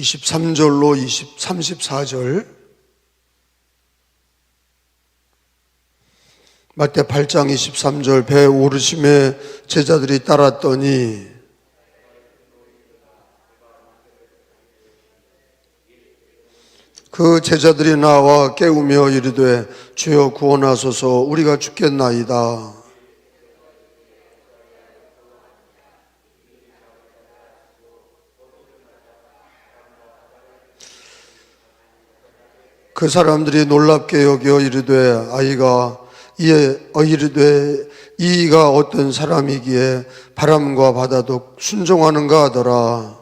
23절로 20, 34절 마태 8장 23절 배 오르심에 제자들이 따랐더니 그 제자들이 나와 깨우며 이르되 주여 구원하소서 우리가 죽겠나이다. 그 사람들이 놀랍게 여겨 이르되 아이가 이에 어 이르되 이가 어떤 사람이기에 바람과 바다도 순종하는가 하더라.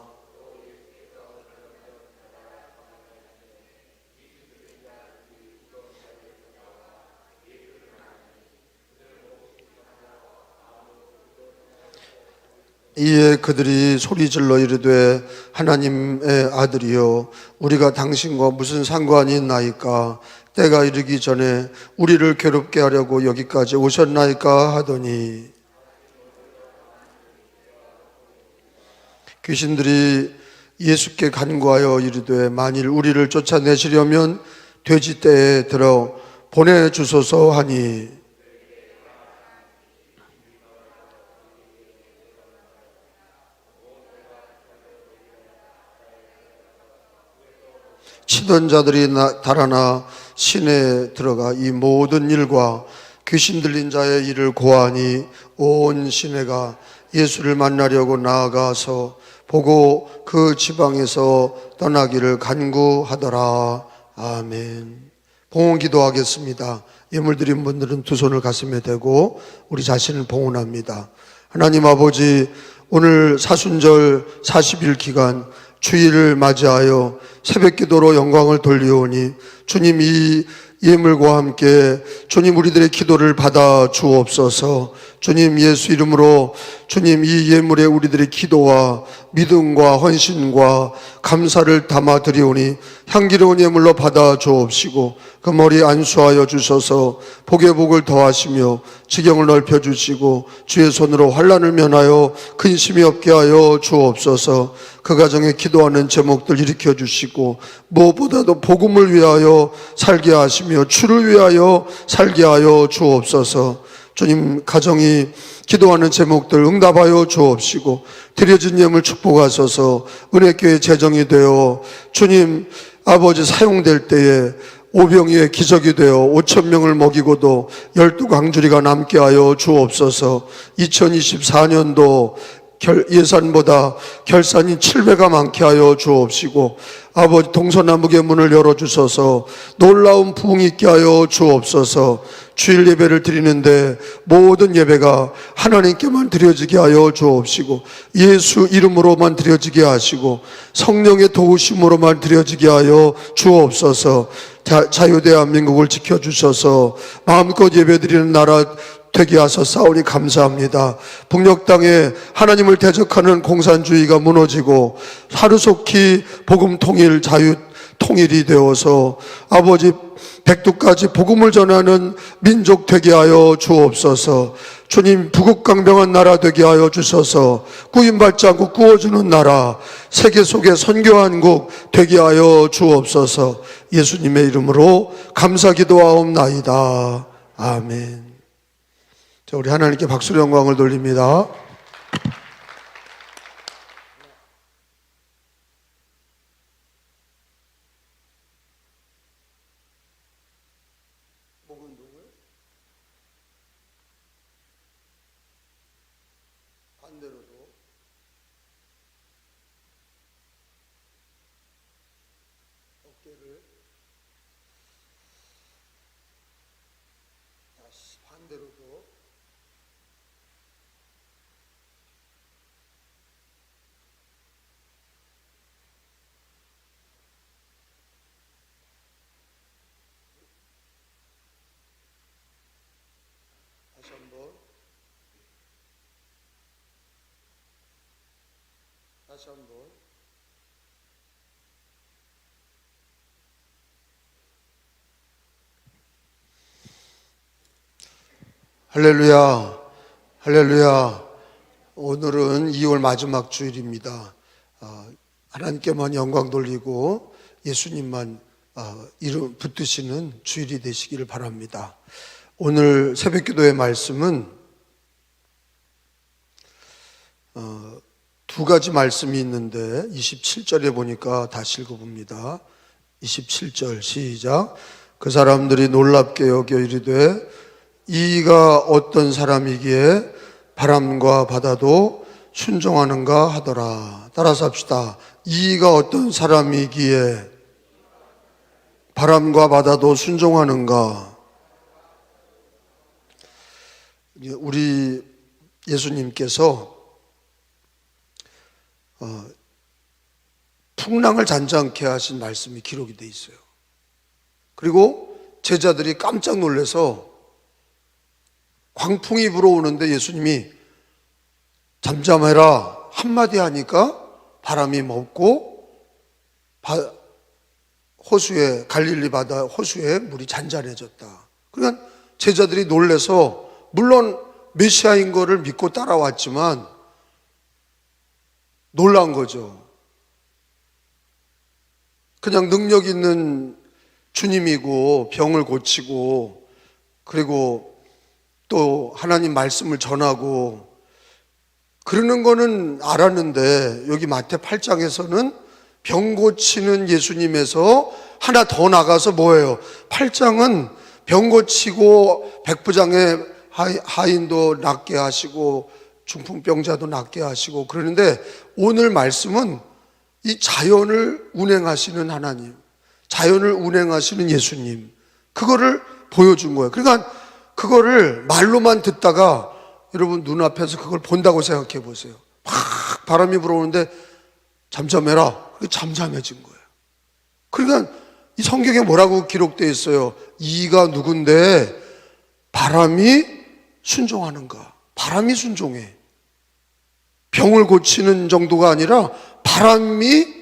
이에 그들이 소리질러 이르되 하나님의 아들이여 우리가 당신과 무슨 상관이 있나이까? 때가 이르기 전에 우리를 괴롭게 하려고 여기까지 오셨나이까 하더니. 귀신들이 예수께 간구하여 이르되 만일 우리를 쫓아내시려면 돼지 떼에 들어 보내주소서 하니 치던 자들이 나- 달아나 시내에 들어가 이 모든 일과 귀신 들린 자의 일을 고하니 온 시내가 예수를 만나려고 나아가서 보고 그 지방에서 떠나기를 간구하더라. 아멘. 봉헌 기도하겠습니다. 예물 드린 분들은 두 손을 가슴에 대고 우리 자신을 봉헌합니다. 하나님 아버지, 오늘 사순절 40일 기간 주일을 맞이하여 새벽 기도로 영광을 돌리오니 주님 이 예물과 함께 주님 우리들의 기도를 받아 주옵소서. 주님 예수 이름으로 주님 이 예물에 우리들의 기도와 믿음과 헌신과 감사를 담아 드리오니 향기로운 예물로 받아 주옵시고 그 머리 안수하여 주셔서 복의 복을 더하시며 지경을 넓혀 주시고 주의 손으로 환란을 면하여 근심이 없게 하여 주옵소서. 그 가정에 기도하는 제목들 일으켜 주시고 무엇보다도 복음을 위하여 살게 하시며 주를 위하여 살게 하여 주옵소서 주님 가정이 기도하는 제목들 응답하여 주옵시고 드려진 예물 축복하소서. 은혜교회 재정이 되어 주님 아버지 사용될 때에 오병이의 기적이 되어 5천 명을 먹이고도 열두 강주리가 남게 하여 주옵소서. 2024년도 결, 예산보다 결산이 7배가 많게 하여 주옵시고 아버지 동서남북의 문을 열어주셔서 놀라운 부흥이 있게 하여 주옵소서 주일 예배를 드리는데 모든 예배가 하나님께만 드려지게 하여 주옵시고 예수 이름으로만 드려지게 하시고 성령의 도우심으로만 드려지게 하여 주옵소서. 자, 자유대한민국을 지켜주셔서. 마음껏 예배드리는 나라 되게 하사 싸우니 감사합니다. 북녘 땅에 하나님을 대적하는 공산주의가 무너지고 하루속히 복음 통일 자유 통일이 되어서 아버지 백두까지 복음을 전하는 민족 되게 하여 주옵소서. 주님 부국강병한 나라 되게 하여 주셔서 구인받지 않고 구워주는 나라 세계 속에 선교한국 되게 하여 주옵소서. 예수님의 이름으로 감사 기도하옵나이다. 아멘. 자, 우리 하나님께 박수로 영광을 돌립니다. 반대로도 어깨를 다시 반대로도 다시 한번 다시 한번. 할렐루야 할렐루야. 오늘은 2월 마지막 주일입니다. 아, 하나님께만 영광 돌리고 예수님만 어, 이름 붙드시는 주일이 되시기를 바랍니다. 오늘 새벽 기도의 말씀은 어, 두 가지 말씀이 있는데 27절에 보니까 다시 읽어봅니다. 27절 시작. 그 사람들이 놀랍게 여겨 이르되 이가 어떤 사람이기에 바람과 바다도 순종하는가 하더라. 따라서 합시다. 이가 어떤 사람이기에 바람과 바다도 순종하는가? 우리 예수님께서 어, 풍랑을 잔잔케 하신 말씀이 기록이 돼 있어요. 그리고 제자들이 깜짝 놀래서 광풍이 불어오는데 예수님이 잠잠해라 한마디 하니까 바람이 멈고 바- 호수에 갈릴리 바다 호수에 물이 잔잔해졌다. 그러니까 제자들이 놀래서 물론 메시아인 거를 믿고 따라왔지만 놀란 거죠. 그냥 능력 있는 주님이고 병을 고치고 그리고 또 하나님 말씀을 전하고 그러는 거는 알았는데 여기 마태 8장에서는 병 고치는 예수님에서 하나 더 나가서 뭐예요? 8장은 병 고치고 백부장의 하- 하인도 낫게 하시고 중풍병자도 낫게 하시고 그러는데 오늘 말씀은 이 자연을 운행하시는 하나님, 자연을 운행하시는 예수님, 그거를 보여준 거예요. 그러니까 그거를 말로만 듣다가 여러분 눈앞에서 그걸 본다고 생각해 보세요. 막 바람이 불어오는데 잠잠해라. 잠잠해진 거예요. 그러니까 이 성경에 뭐라고 기록되어 있어요? 이가 누군데 바람이 순종하는가? 바람이 순종해. 병을 고치는 정도가 아니라 바람이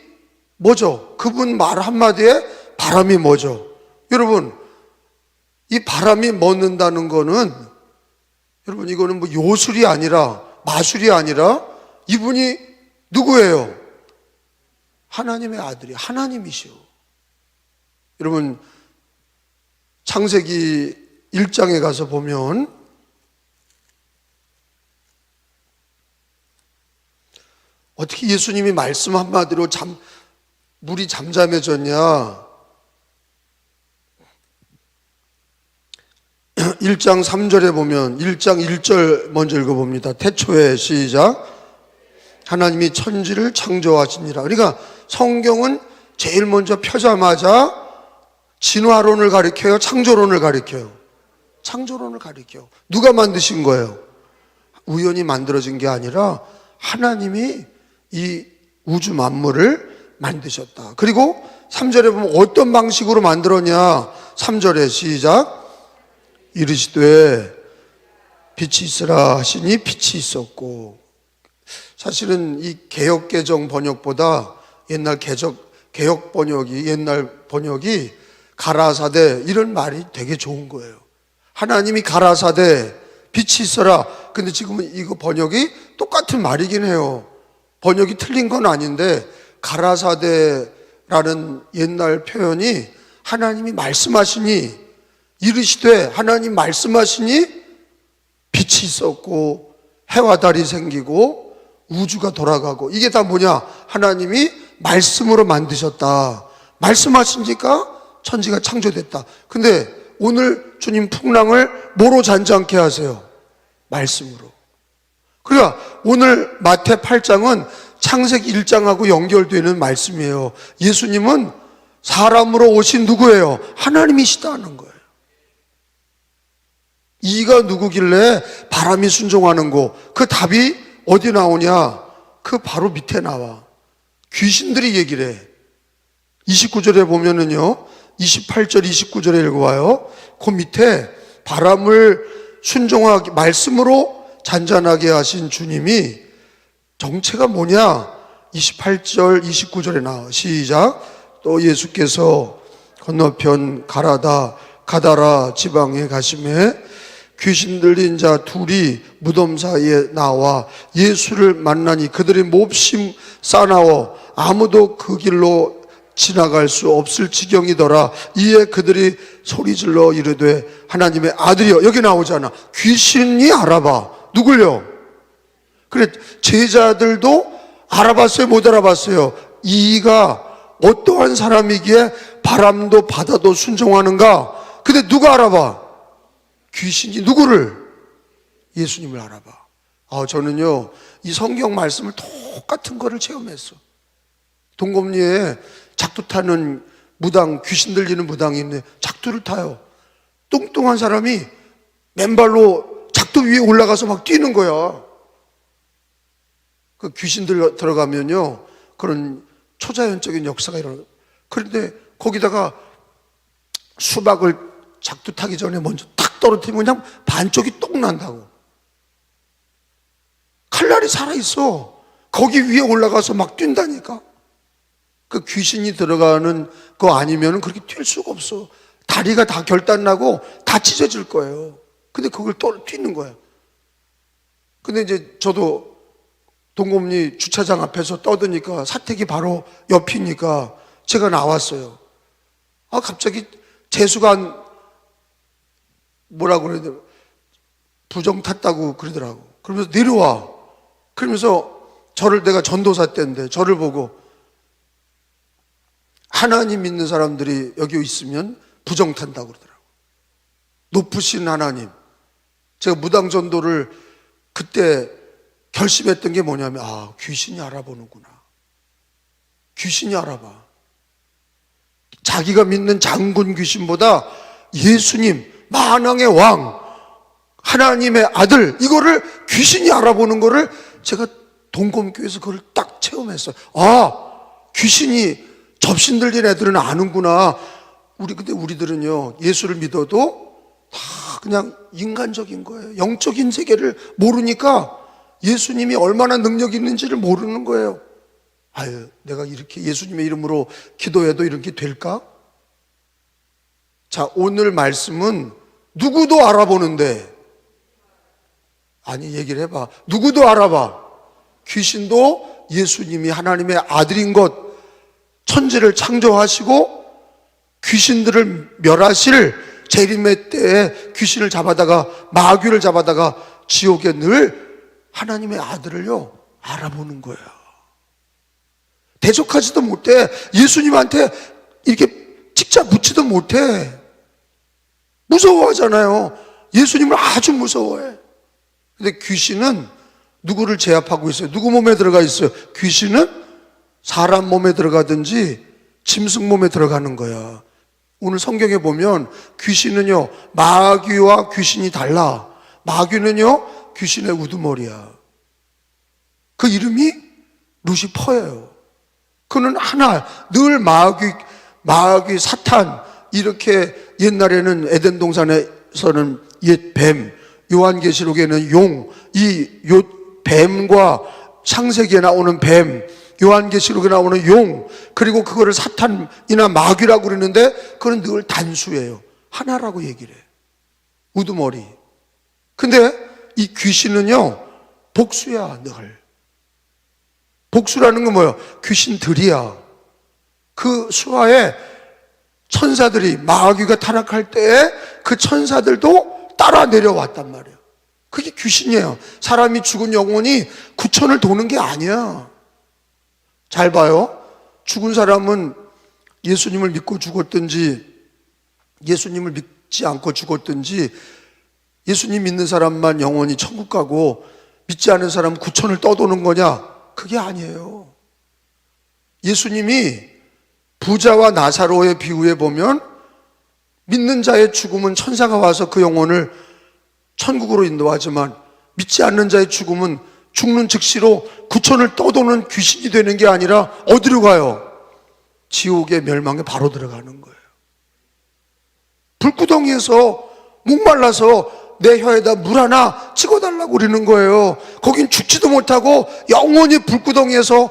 뭐죠? 그분 말 한마디에 바람이 뭐죠? 여러분, 이 바람이 멎는다는 거는 여러분 이거는 뭐 요술이 아니라 마술이 아니라 이분이 누구예요? 하나님의 아들이 하나님이시오. 여러분 창세기 1장에 가서 보면 어떻게 예수님이 말씀 한마디로 잠, 물이 잠잠해졌냐? 1장 3절에 보면 1장 1절 먼저 읽어봅니다. 태초에 시작. 하나님이 천지를 창조하시니라. 그러니까 성경은 제일 먼저 펴자마자 진화론을 가리켜요? 창조론을 가리켜요? 창조론을 가리켜. 누가 만드신 거예요? 우연히 만들어진 게 아니라 하나님이 이 우주 만물을 만드셨다. 그리고 3절에 보면 어떤 방식으로 만들었냐? 3절에 시작. 이르시되 빛이 있으라 하시니 빛이 있었고 사실은 이 개혁 개정 번역보다 옛날 개적 개혁 번역이 옛날 번역이 가라사대 이런 말이 되게 좋은 거예요. 하나님이 가라사대 빛이 있어라. 근데 지금은 이거 번역이 똑같은 말이긴 해요. 번역이 틀린 건 아닌데 가라사대라는 옛날 표현이 하나님이 말씀하시니 이르시되 하나님 말씀하시니 빛이 있었고 해와 달이 생기고 우주가 돌아가고 이게 다 뭐냐? 하나님이 말씀으로 만드셨다. 말씀하시니까 천지가 창조됐다. 근데 오늘 주님 풍랑을 뭐로 잔잔케 하세요? 말씀으로. 그러니까 오늘 마태 8장은 창세기 1장하고 연결되는 말씀이에요. 예수님은 사람으로 오신 누구예요? 하나님이시다는 거예요. 이가 누구길래 바람이 순종하는 거? 그 답이 어디 나오냐? 그 바로 밑에 나와. 귀신들이 얘기를 해. 29절에 보면은요, 28절, 29절에 읽어봐요. 그 밑에 바람을 순종하게, 말씀으로 잔잔하게 하신 주님이 정체가 뭐냐? 28절, 29절에 나와. 시작. 또 예수께서 건너편 가라다, 가다라 지방에 가심에 귀신 들린 자 둘이 무덤 사이에 나와 예수를 만나니 그들이 몹심 싸나워 아무도 그 길로 지나갈 수 없을 지경이더라. 이에 그들이 소리질러 이르되 하나님의 아들이여 여기 나오잖아. 귀신이 알아봐. 누굴요? 그래 제자들도 알아봤어요, 못 알아봤어요. 이가 어떠한 사람이기에 바람도 바다도 순종하는가? 근데 누가 알아봐? 귀신이 누구를? 예수님을 알아봐. 아, 저는요, 이 성경 말씀을 똑같은 거를 체험했어. 동검리에 작두 타는 무당, 귀신 들리는 무당이 있네. 작두를 타요. 뚱뚱한 사람이 맨발로 작두 위에 올라가서 막 뛰는 거야. 그 귀신들 들어가면요, 그런 초자연적인 역사가 일어나. 그런데 거기다가 수박을 작두 타기 전에 먼저 탁 떨어뜨리면 그냥 반쪽이 똑 난다고. 칼날이 살아있어. 거기 위에 올라가서 막 뛴다니까. 그 귀신이 들어가는 거 아니면 그렇게 뛸 수가 없어. 다리가 다 결단나고 다 찢어질 거예요. 근데 그걸 또 뛰는 거야. 근데 이제 저도 동검리 주차장 앞에서 떠드니까 사택이 바로 옆이니까 제가 나왔어요. 아, 갑자기 재수가 한 뭐라 그래야 돼? 부정 탔다고 그러더라고. 그러면서 내려와. 그러면서 저를 내가 전도사 때인데 저를 보고 하나님 믿는 사람들이 여기 있으면 부정 탄다고 그러더라고. 높으신 하나님. 제가 무당 전도를 그때 결심했던 게 뭐냐면 아, 귀신이 알아보는구나. 귀신이 알아봐. 자기가 믿는 장군 귀신보다 예수님, 만왕의 왕, 하나님의 아들, 이거를 귀신이 알아보는 거를 제가 동검교에서 그걸 딱 체험했어요. 아, 귀신이 접신 들린 애들은 아는구나. 우리, 근데 우리들은요, 예수를 믿어도 다 그냥 인간적인 거예요. 영적인 세계를 모르니까 예수님이 얼마나 능력 있는지를 모르는 거예요. 아유, 내가 이렇게 예수님의 이름으로 기도해도 이렇게 될까? 자, 오늘 말씀은 누구도 알아보는데, 아니, 얘기를 해봐. 누구도 알아봐. 귀신도 예수님이 하나님의 아들인 것, 천지를 창조하시고 귀신들을 멸하실 재림의 때에 귀신을 잡아다가 마귀를 잡아다가 지옥에 늘 하나님의 아들을요 알아보는 거예요. 대적하지도 못해. 예수님한테 이렇게 찍자 붙지도 못해. 무서워하잖아요. 예수님을 아주 무서워해. 근데 귀신은 누구를 제압하고 있어요? 누구 몸에 들어가 있어요? 귀신은 사람 몸에 들어가든지 짐승 몸에 들어가는 거야. 오늘 성경에 보면 귀신은요, 마귀와 귀신이 달라. 마귀는요, 귀신의 우두머리야. 그 이름이 루시퍼예요. 그는 하나, 늘 마귀, 마귀, 사탄, 이렇게 옛날에는 에덴 동산에서는 옛 뱀, 요한계시록에는 용, 이 요 뱀과 창세기에 나오는 뱀, 요한계시록에 나오는 용, 그리고 그거를 사탄이나 마귀라고 그러는데 그건 늘 단수예요. 하나라고 얘기를 해. 우두머리. 근데 이 귀신은요, 복수야, 늘. 복수라는 건 뭐예요? 귀신들이야. 그 수하에 천사들이 마귀가 타락할 때에 그 천사들도 따라 내려왔단 말이에요. 그게 귀신이에요. 사람이 죽은 영혼이 구천을 도는 게 아니야. 잘 봐요. 죽은 사람은 예수님을 믿고 죽었든지 예수님을 믿지 않고 죽었든지 예수님 믿는 사람만 영원히 천국 가고 믿지 않은 사람 구천을 떠도는 거냐? 그게 아니에요. 예수님이 부자와 나사로의 비유에 보면 믿는 자의 죽음은 천사가 와서 그 영혼을 천국으로 인도하지만 믿지 않는 자의 죽음은 죽는 즉시로 구천을 떠도는 귀신이 되는 게 아니라 어디로 가요? 지옥의 멸망에 바로 들어가는 거예요. 불구덩이에서 목말라서 내 혀에다 물 하나 찍어달라고 그러는 거예요. 거긴 죽지도 못하고 영원히 불구덩이에서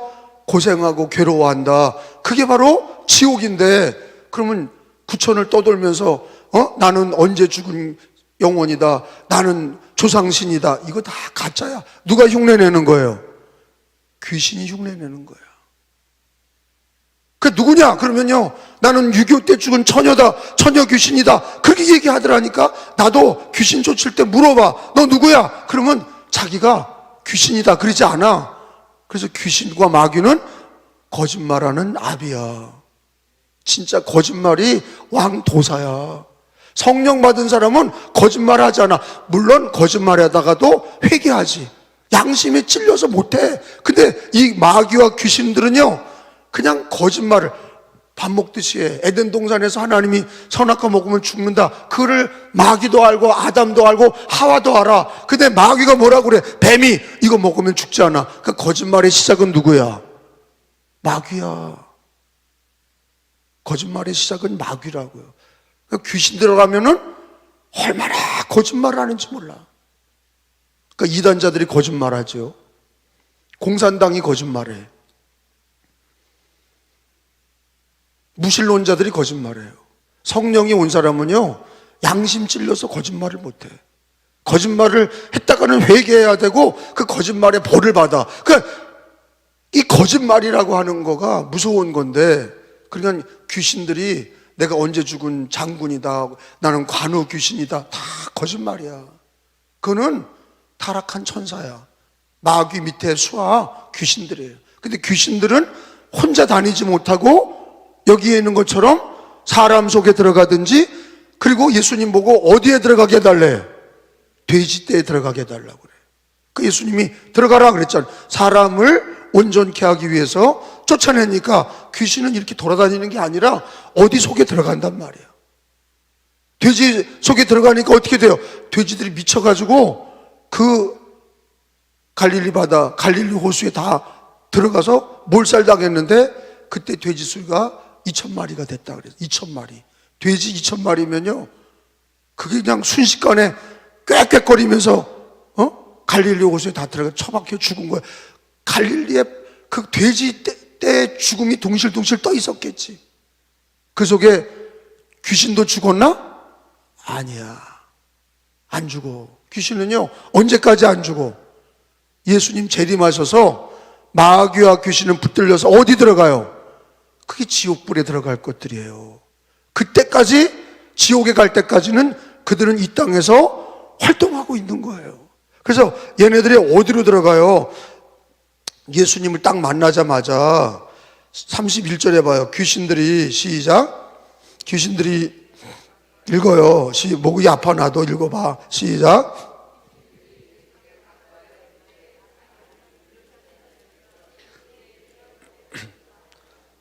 고생하고 괴로워한다. 그게 바로 지옥인데, 그러면 구천을 떠돌면서, 어? 나는 언제 죽은 영혼이다. 나는 조상신이다. 이거 다 가짜야. 누가 흉내내는 거예요? 귀신이 흉내내는 거야. 누구냐? 그러면요. 나는 6.25 때 죽은 처녀다. 처녀 귀신이다. 그렇게 얘기하더라니까. 나도 귀신 쫓을 때 물어봐. 너 누구야? 그러면 자기가 귀신이다. 그러지 않아. 그래서 귀신과 마귀는 거짓말하는 아비야. 진짜 거짓말이 왕도사야. 성령 받은 사람은 거짓말 하지 않아. 물론 거짓말 하다가도 회개하지. 양심에 찔려서 못해. 근데 이 마귀와 귀신들은요, 그냥 거짓말을 밥 먹듯이 해. 에덴 동산에서 하나님이 선악과 먹으면 죽는다. 그거를 마귀도 알고 아담도 알고 하와도 알아. 근데 마귀가 뭐라고 그래? 뱀이 이거 먹으면 죽지 않아. 그 거짓말의 시작은 누구야? 마귀야. 거짓말의 시작은 마귀라고요. 그 귀신 들어가면은 얼마나 거짓말을 하는지 몰라. 그러니까 이단자들이 거짓말하죠. 공산당이 거짓말해. 무신론자들이 거짓말해요. 성령이 온 사람은요, 양심 찔려서 거짓말을 못해. 거짓말을 했다가는 회개해야 되고, 그 거짓말에 벌을 받아. 그러니까 이 거짓말이라고 하는 거가 무서운 건데, 그러니까 귀신들이 내가 언제 죽은 장군이다, 나는 관우 귀신이다, 다 거짓말이야. 그거는 타락한 천사야. 마귀 밑에 수하 귀신들이에요. 근데 귀신들은 혼자 다니지 못하고 여기에 있는 것처럼 사람 속에 들어가든지 그리고 예수님 보고 어디에 들어가게 해달래? 돼지떼에 들어가게 해달라고 그래. 그 예수님이 들어가라 그랬잖아. 사람을 온전케 하기 위해서 쫓아내니까 귀신은 이렇게 돌아다니는 게 아니라 어디 속에 들어간단 말이에요. 돼지 속에 들어가니까 어떻게 돼요? 돼지들이 미쳐가지고 그 갈릴리 바다, 갈릴리 호수에 다 들어가서 몰살당했는데 그때 돼지 수가 2천 마리가 됐다 그래서 2천 마리. 돼지 2천 마리면요. 그게 그냥 순식간에 꽥꽥거리면서 어? 갈릴리 호수에 다 들어가 처박혀 죽은 거야. 갈릴리에 그 돼지 때, 때 죽음이 동실동실 떠 있었겠지. 그 속에 귀신도 죽었나? 아니야. 안 죽어. 귀신은요, 언제까지 안 죽어? 예수님 재림하셔서 마귀와 귀신은 붙들려서 어디 들어가요? 그게 지옥불에 들어갈 것들이에요. 그때까지, 지옥에 갈 때까지는 그들은 이 땅에서 활동하고 있는 거예요. 그래서 얘네들이 어디로 들어가요? 예수님을 딱 만나자마자 31절에 봐요. 귀신들이 시작. 귀신들이 읽어요. 시, 목이 아파 나도 읽어봐. 시작.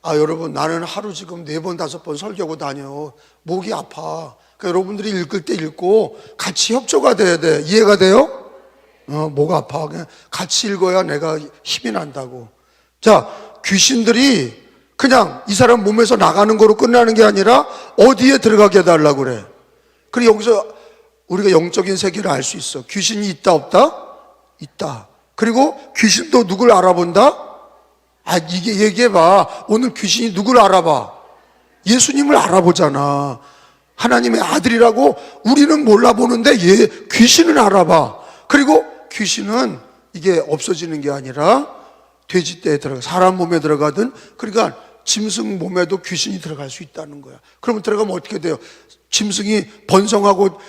아, 여러분, 나는 하루 지금 네 번, 다섯 번 설교하고 다녀. 목이 아파. 그러니까 여러분들이 읽을 때 읽고 같이 협조가 돼야 돼. 이해가 돼요? 어, 목 아파. 그냥 같이 읽어야 내가 힘이 난다고. 자, 귀신들이 그냥 이 사람 몸에서 나가는 거로 끝나는 게 아니라 어디에 들어가게 해달라고 그래. 그리고 여기서 우리가 영적인 세계를 알 수 있어. 귀신이 있다, 없다? 있다. 그리고 귀신도 누굴 알아본다? 아, 이게 얘기해봐. 오늘 귀신이 누굴 알아봐? 예수님을 알아보잖아. 하나님의 아들이라고 우리는 몰라보는데 얘 귀신은 알아봐. 그리고 귀신은 이게 없어지는 게 아니라 돼지떼에 들어가, 사람 몸에 들어가든, 그러니까 짐승 몸에도 귀신이 들어갈 수 있다는 거야. 그러면 들어가면 어떻게 돼요? 짐승이 번성하고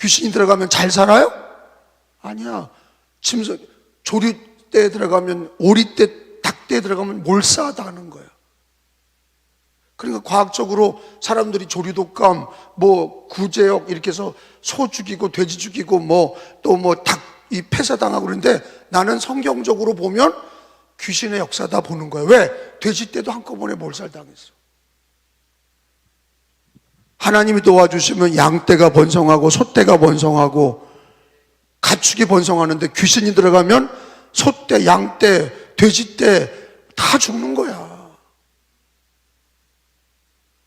귀신이 들어가면 잘 살아요? 아니야. 짐승, 조류떼에 들어가면, 오리떼, 닭떼에 들어가면 몰사하다는 거야. 그러니까 과학적으로 사람들이 조류독감, 뭐 구제역 이렇게 해서 소 죽이고 돼지 죽이고 뭐 또 뭐 닭 이 폐사당하고 그러는데 나는 성경적으로 보면 귀신의 역사다 보는 거야. 왜? 돼지 때도 한꺼번에 몰살당했어. 하나님이 도와주시면 양떼가 번성하고 소떼가 번성하고 가축이 번성하는데 귀신이 들어가면 소떼, 양떼, 돼지떼 다 죽는 거야.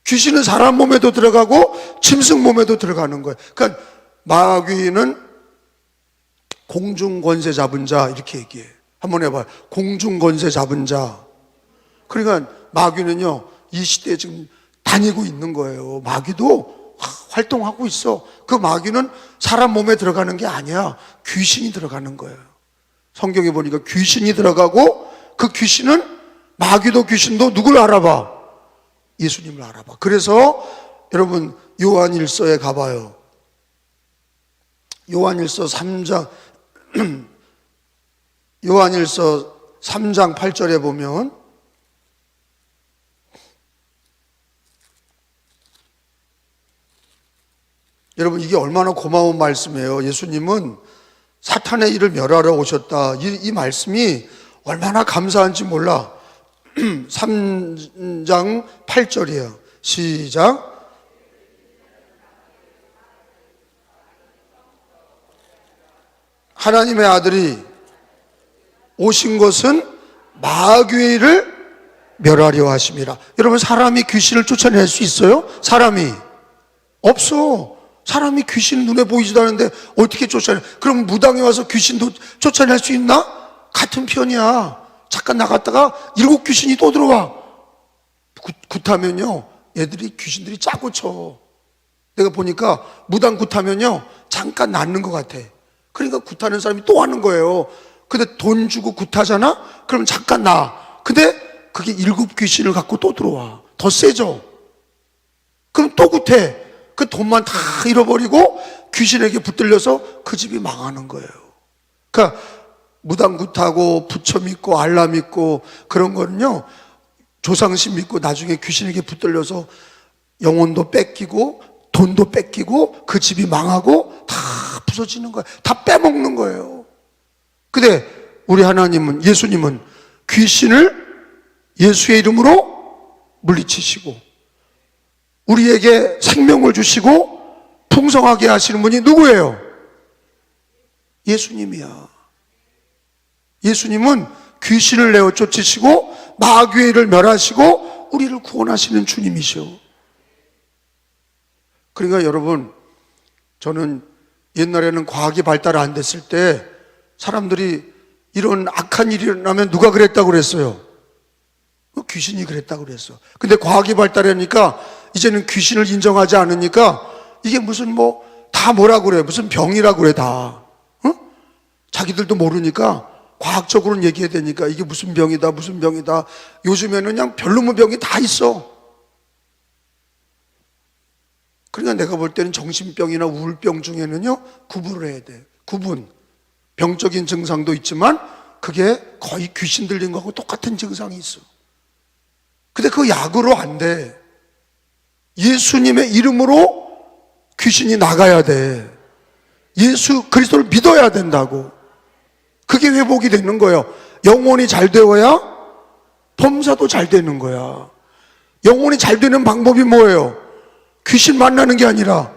귀신은 사람 몸에도 들어가고 짐승 몸에도 들어가는 거예요. 그러니까 마귀는 공중 권세 잡은 자 이렇게 얘기해. 한번 해봐요. 공중 권세 잡은 자. 그러니까 마귀는요 이 시대에 지금 다니고 있는 거예요. 마귀도 활동하고 있어. 그 마귀는 사람 몸에 들어가는 게 아니야. 귀신이 들어가는 거예요. 성경에 보니까 귀신이 들어가고 그 귀신은 마귀도 귀신도 누굴 알아봐? 예수님을 알아봐. 그래서 여러분 요한일서에 가봐요. 요한일서 3장 요한일서 3장 8절에 보면 여러분 이게 얼마나 고마운 말씀이에요. 예수님은 사탄의 일을 멸하러 오셨다. 이, 이 말씀이 얼마나 감사한지 몰라. 3장 8절이에요. 시작. 하나님의 아들이 오신 것은 마귀를 멸하려 하심이라. 여러분 사람이 귀신을 쫓아낼 수 있어요? 사람이 없어. 사람이 귀신 눈에 보이지도 않는데 어떻게 쫓아내? 그럼 무당에 와서 귀신도 쫓아낼 수 있나? 같은 편이야. 잠깐 나갔다가 일곱 귀신이 또 들어와. 굿, 굿하면요, 얘들이 귀신들이 짜고 쳐. 내가 보니까 무당 굿하면요, 잠깐 낫는 것 같아. 그러니까 굿하는 사람이 또 하는 거예요. 근데 돈 주고 굿하잖아? 그럼 잠깐 나. 근데 그게 일곱 귀신을 갖고 또 들어와. 더 세죠? 그럼 또 굿해. 그 돈만 다 잃어버리고 귀신에게 붙들려서 그 집이 망하는 거예요. 그러니까 무당굿하고 부처 믿고 알라 믿고 그런 거는요 조상신 믿고 나중에 귀신에게 붙들려서 영혼도 뺏기고 돈도 뺏기고 그 집이 망하고 다 부서지는 거예요. 다 빼먹는 거예요. 근데 우리 하나님은 예수님은 귀신을 예수의 이름으로 물리치시고 우리에게 생명을 주시고 풍성하게 하시는 분이 누구예요? 예수님이야. 예수님은 귀신을 내어 쫓으시고 마귀를 멸하시고 우리를 구원하시는 주님이시오. 그러니까 여러분, 저는 옛날에는 과학이 발달 안 됐을 때 사람들이 이런 악한 일이 일어나면 누가 그랬다고 그랬어요? 그 귀신이 그랬다고 그랬어. 근데 과학이 발달하니까 이제는 귀신을 인정하지 않으니까 이게 무슨 뭐 다 뭐라 그래. 무슨 병이라고 그래 다. 어? 자기들도 모르니까 과학적으로는 얘기해야 되니까 이게 무슨 병이다 무슨 병이다. 요즘에는 그냥 별로 무 병이 다 있어. 그러니까 내가 볼 때는 정신병이나 우울병 중에는요 구분을 해야 돼. 구분. 병적인 증상도 있지만 그게 거의 귀신 들린 거하고 똑같은 증상이 있어. 근데 그 약으로 안 돼. 예수님의 이름으로 귀신이 나가야 돼. 예수 그리스도를 믿어야 된다고. 그게 회복이 되는 거예요. 영혼이 잘 되어야 범사도 잘 되는 거야. 영혼이 잘 되는 방법이 뭐예요? 귀신 만나는 게 아니라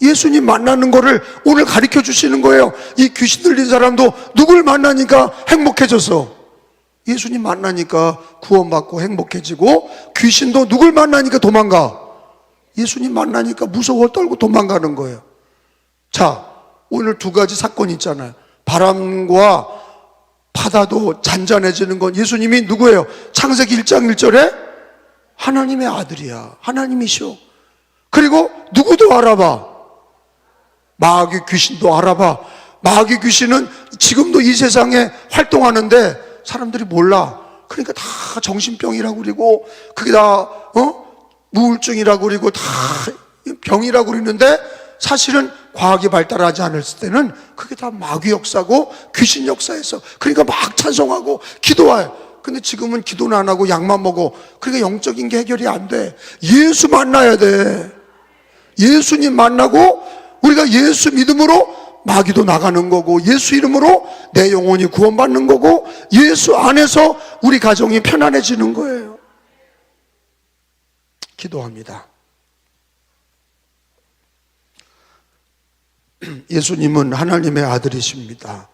예수님 만나는 거를 오늘 가르쳐 주시는 거예요. 이 귀신 들린 사람도 누굴 만나니까 행복해졌어. 예수님 만나니까 구원받고 행복해지고 귀신도 누굴 만나니까 도망가. 예수님 만나니까 무서워 떨고 도망가는 거예요. 자, 오늘 두 가지 사건이 있잖아요. 바람과 바다도 잔잔해지는 건 예수님이 누구예요? 창세기 1장 1절에 하나님의 아들이야. 하나님이시오. 그리고 누구도 알아봐. 마귀 귀신도 알아봐. 마귀 귀신은 지금도 이 세상에 활동하는데 사람들이 몰라. 그러니까 다 정신병이라고 그러고 그게 다 어? 우울증이라고 그러고 다 병이라고 그러는데 사실은 과학이 발달하지 않았을 때는 그게 다 마귀 역사고 귀신 역사에서 그러니까 막 찬송하고 기도해. 근데 지금은 기도는 안 하고 약만 먹어. 그러니까 영적인 게 해결이 안 돼. 예수 만나야 돼. 예수님 만나고 우리가 예수 믿음으로 마귀도 나가는 거고 예수 이름으로 내 영혼이 구원받는 거고 예수 안에서 우리 가정이 편안해지는 거예요. 기도합니다. 예수님은 하나님의 아들이십니다.